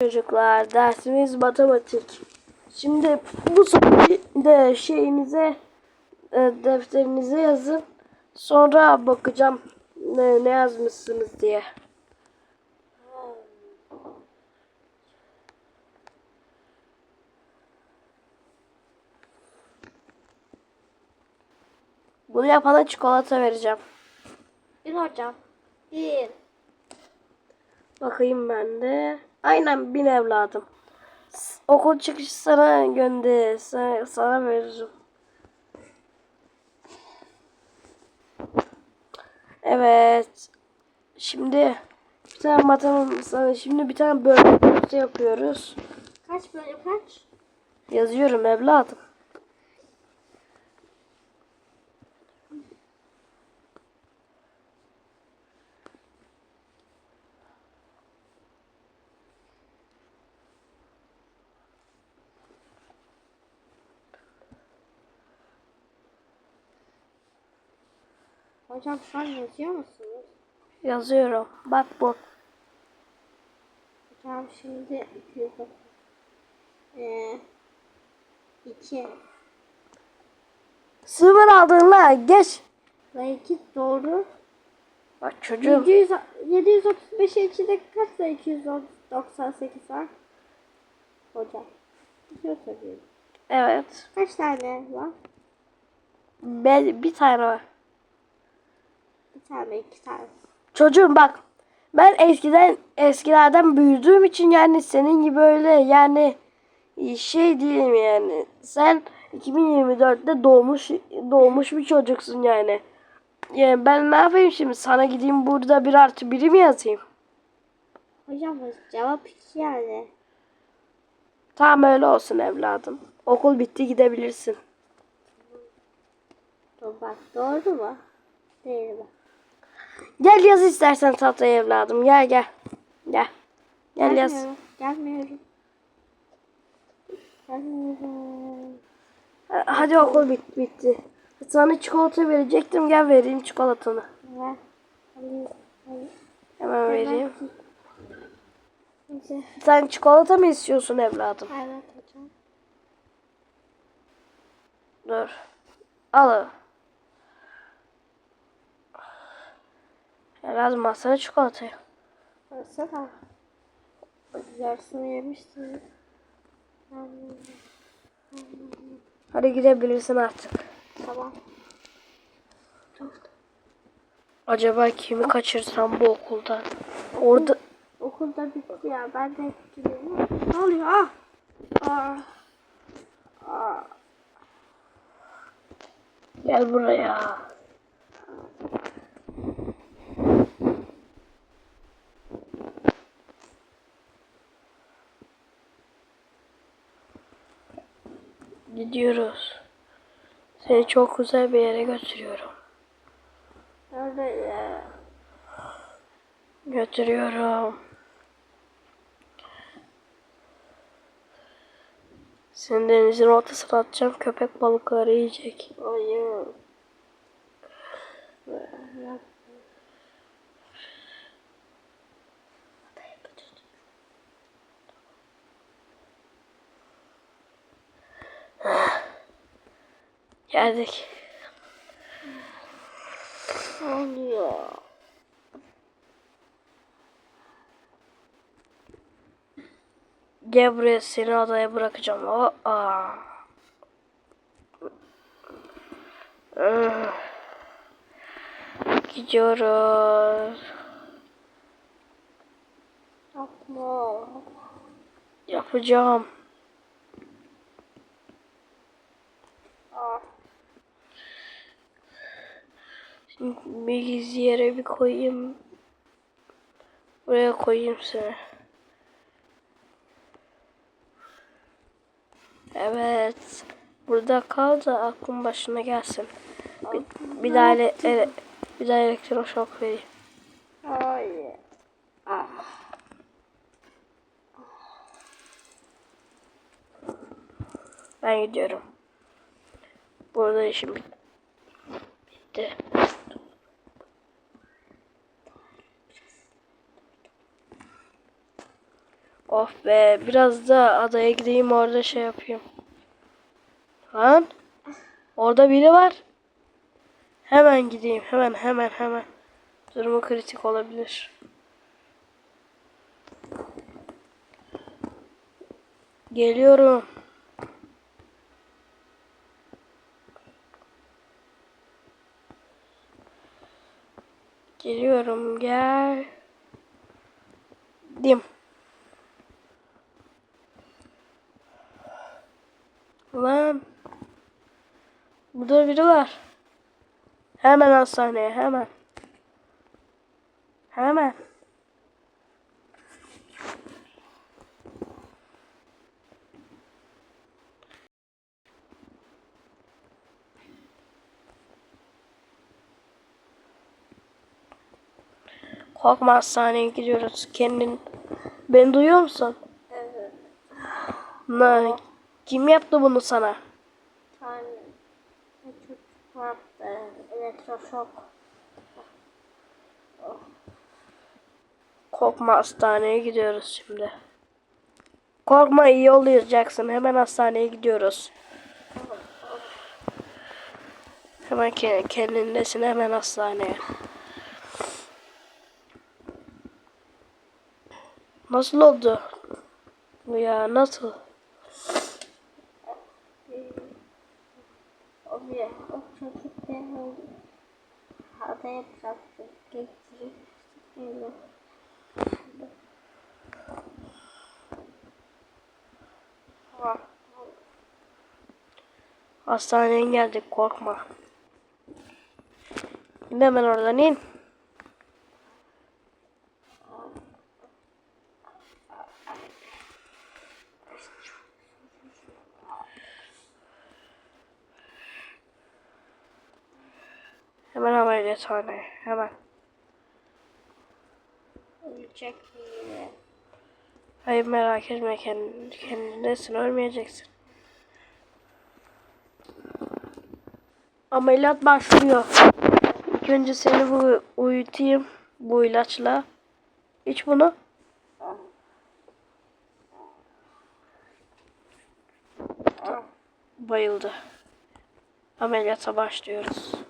Çocuklar dersimiz matematik. Şimdi bu soruyu de şeyinize e, defterinize yazın. Sonra bakacağım ne, ne yazmışsınız diye. Bunu yapana çikolata vereceğim. Bir hocam. Bir. Bakayım ben de. Aynen bin evladım. Okul çıkışı sana gönder. Sana, sana veririm. Evet. Şimdi bir tane matematik sana şimdi bir tane bölme sorusu yapıyoruz. Kaç bölüm kaç? Yazıyorum evladım. Hocam şu an yazıyor musunuz? Yazıyorum. Bak bu. Hocam şimdi 209. Ee, 2. Sıfır aldın la geç. Ve 2 doğru. Bak çocuğum. 700, 735 içinde kaç da 298 var? Hocam. Bir şey söyleyeyim. Evet. Kaç tane var? Ben, bir tane var. Bir tane, iki tane. Çocuğum bak ben eskiden eskilerden büyüdüğüm için yani senin gibi öyle yani şey değilim yani. Sen 2024'te doğmuş doğmuş bir çocuksun yani. Yani ben ne yapayım şimdi sana gideyim burada bir artı biri mi yazayım? Hocam cevap 2 yani. Tamam öyle olsun evladım. Okul bitti gidebilirsin. Bak doğru mu? Değil mi? Gel yaz istersen tahtaya evladım. Gel gel. Gel. Gel yaz. Gelmiyorum. Gelmiyorum. Gelmiyorum. Hadi okul bit bitti. Sana çikolata verecektim. Gel vereyim çikolatanı. Ver. Alayım. Alayım. Hemen vereyim. Neyse. Sen çikolata mı istiyorsun evladım? Evet hocam. Dur. Al. Evladım alsana çikolatayı. Baksana. Yarısını yemiştim. Hadi gidebilirsin artık. Tamam. Acaba kimi kaçırsam bu okuldan? Orada Okulda bitti ya. Ben de gidiyorum. Ne oluyor? Ah. Ah. Ah. gel buraya. Gidiyoruz. Seni çok güzel bir yere götürüyorum. Öyle ya. Götürüyorum. Seni denizin ortasına atacağım. Köpek balıkları yiyecek. Hayır. Geldik. Ne oluyor? Gel buraya seni adaya bırakacağım. Aa. Üh. Gidiyoruz. Yapma. Yapacağım. Ah. Şimdi gizli yere bir koyayım. Buraya koyayım seni. Evet. Burada kal da aklın başına gelsin. Bir, bir daha ele, ele- bir daha elektroşok vereyim. Hayır. Ah. Ben gidiyorum. Burada işim bit- bitti. Of be biraz da adaya gideyim orada şey yapayım. Lan orada biri var. Hemen gideyim hemen hemen hemen. Durumu kritik olabilir. Geliyorum. Geliyorum gel. Dim. Lan. Burada biri var. Hemen hastaneye hemen. Hemen. Korkma hastaneye gidiyoruz. Kendin beni duyuyor musun? Evet. Ne? Kim yaptı bunu sana? Bir çocuk vardı. Elektroşok. Korkma hastaneye gidiyoruz şimdi. Korkma iyi olacaksın. Hemen hastaneye gidiyoruz. Hemen ke- kendindesin hemen hastaneye. Nasıl oldu? Bu Ya nasıl? Bir o çocuk beni adaya bıraktı. Getirip. Tamam. Hastaneye geldik korkma. Hemen oradan in. Hemen ameliyathaneye. Hemen. Ölecek miyim? Hayır merak etme kendin, kendindesin ölmeyeceksin. Ameliyat başlıyor. İlk önce seni bu uyutayım bu ilaçla. İç bunu. Bayıldı. Ameliyata başlıyoruz.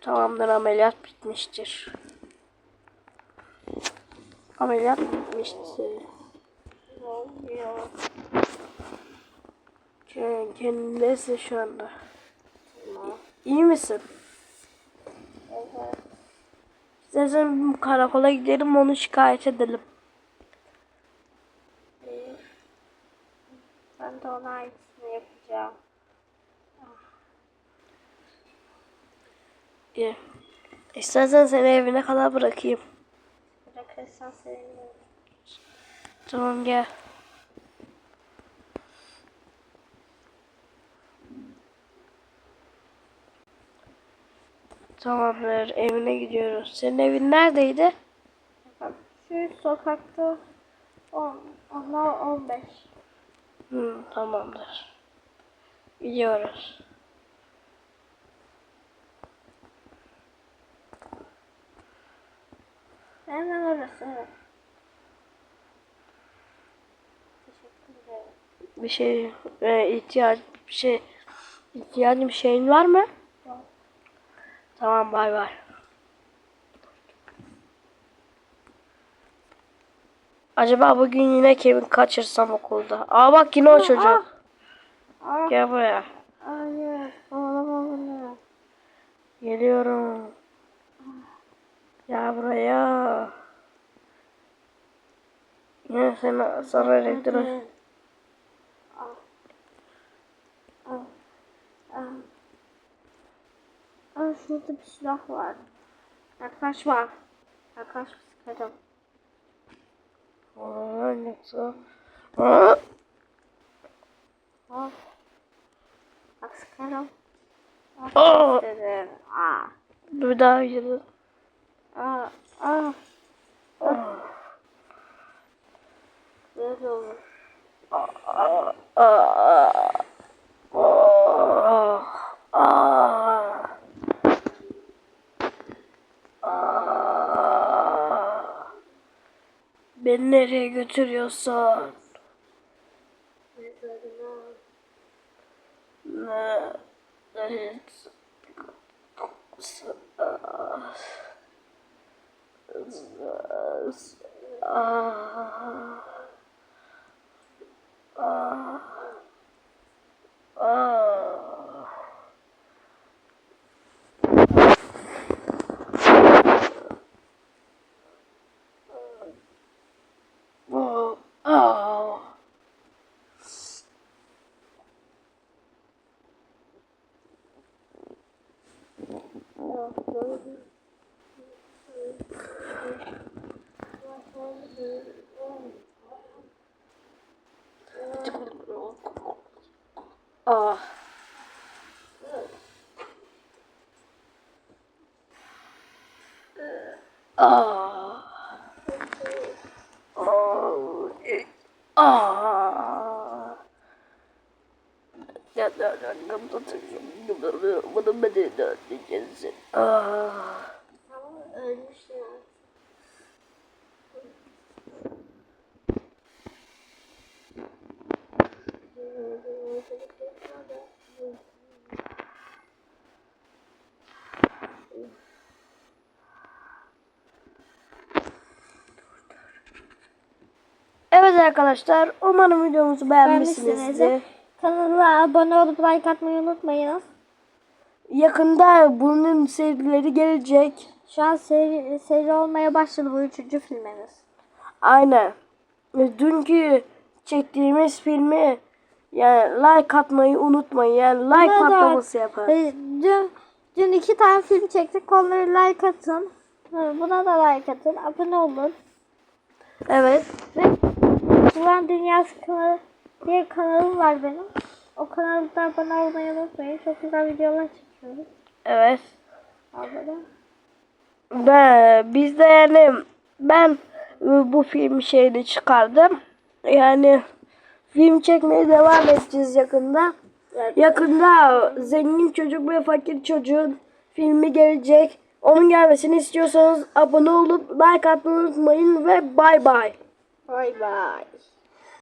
Tamamdır ameliyat bitmiştir. Ameliyat? Ke- Kendindesin şu anda. İyi misin? Evet. İstersen karakola gidelim onu şikayet edelim. iyi. Ben de ona aynısını yapacağım. İyi. İstersen seni evine kadar bırakayım. Bırakırsan sevinirim. Tamam gel. Tamamdır evine gidiyoruz. Senin evin neredeydi? Şu sokakta 10, onlar 15. Hı, tamamdır. Gidiyoruz. Hemen orası. Bir şey e, ihtiyaç bir şey ihtiyacın bir şeyin var mı? Yok. Tamam bay bay. Acaba bugün yine Kevin kaçırsam okulda. Aa bak yine o çocuk. Aa, Gel buraya. hayır. Geliyorum. Gel buraya. Elektrik. Al. Al. Al. Al şurada bir silah var. Yaklaşma. Yaklaşma sıkarım. Aa, nasıl? Aa, Of. Bak sıkarım. Aa. Aa. bir daha yürü. Aa. Aa. Böyle olur. Aa, aa, aa, aa. Aa. Beni nereye götürüyorsun? Ne? Evet. Oh, Ah. Ah. Oh. eh, Ah. Ya ya ya bunu beni de diyeceksin. Ah. Tamam ölmüş ya. Evet arkadaşlar umarım videomuzu beğenmişsinizdir. Kanala abone olup like atmayı unutmayınız. Yakında bunun serileri gelecek. Şu an seri, seri olmaya başladı bu üçüncü filmimiz. Aynen. Ve Dünkü çektiğimiz filmi yani like atmayı unutmayın. Yani like da- patlaması yapar. E, dün, dün iki tane film çektik. Onları like atın. Buna da like atın. Abone olun. Evet. Ve Ulan Dünyası kanalı diye kanalım var benim. O kanalda abone olmayı unutmayın. Çok güzel videolar çekiyoruz. Evet. Abone. Ben, biz de yani ben e, bu film şeyini çıkardım. Yani film çekmeye devam edeceğiz yakında. Evet. Yakında zengin çocuk ve fakir çocuğun filmi gelecek. Onun gelmesini istiyorsanız abone olup like atmayı unutmayın ve bay bay. Bye bye.